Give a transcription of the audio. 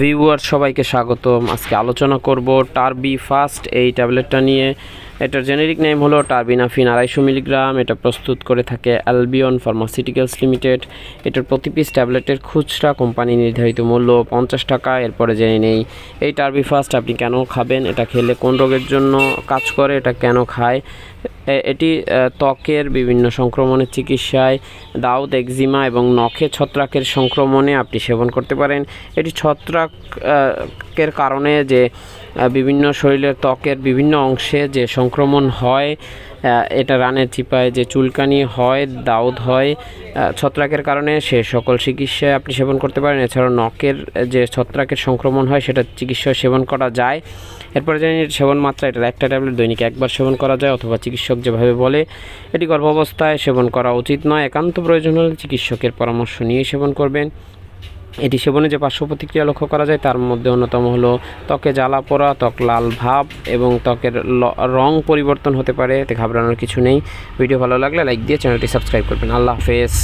Viewer সবাইকে স্বাগতম। আজকে আলোচনা করব টার্বি ফাস্ট, এই ট্যাবলেটটা নিয়ে। এটার জেনেরিক নেম হলো টার্বিনাফিন আড়াইশো মিলিগ্রাম। এটা প্রস্তুত করে থাকে অ্যালবিয়ন ফার্মাসিউটিক্যালস লিমিটেড। এটার প্রতি পিস ট্যাবলেটের খুচরা কোম্পানি নির্ধারিত মূল্য পঞ্চাশ টাকা। এরপরে জেনে নেই, এই টার্বি ফাস্ট আপনি কেন খাবেন? এটা খেলে কোন রোগের জন্য কাজ করে? এটা কেন খায়? এটি ত্বকের বিভিন্ন সংক্রমণের চিকিৎসায়, দাউদ, একজিমা এবং নখে ছত্রাকের সংক্রমণে আপনি সেবন করতে পারেন। এটি ছত্রাকের কারণে যে বিভিন্ন শরীরের ত্বকের বিভিন্ন অংশে যে সংক্রমণ হয় এটা রানের চিপায় যে চুলকানি হয়, দাউদ হয় ছত্রাকের কারণে সে সকল চিকিৎসায় আপনি সেবন করতে পারেন। এছাড়াও নখের যে ছত্রাকের সংক্রমণ হয়, সেটা চিকিৎসা সেবন করা যায়। এরপরে জানি সেবন মাত্রা এটা একটা ট্যাবলেট দৈনিক একবার সেবন করা যায়, অথবা চিকিৎসক যেভাবে বলে, এটি গর্ভাবস্থায় সেবন করা উচিত নয়। একান্ত প্রয়োজন হলে চিকিৎসকের পরামর্শ নিয়ে সেবন করবেন। এটি সেবনে যে পার্শ্ব প্রতিক্রিয়া লক্ষ্য করা যায়, তার মধ্যে অন্যতম হলো ত্বকে জ্বালা পোড়া, ত্বক লাল ভাব এবং ত্বকের রং পরিবর্তন হতে পারে। এতে ঘাবড়ানোর কিছু নেই। ভিডিও ভালো লাগলে লাইক দিয়ে চ্যানেলটি সাবস্ক্রাইব করবেন। আল্লাহ হাফেজ।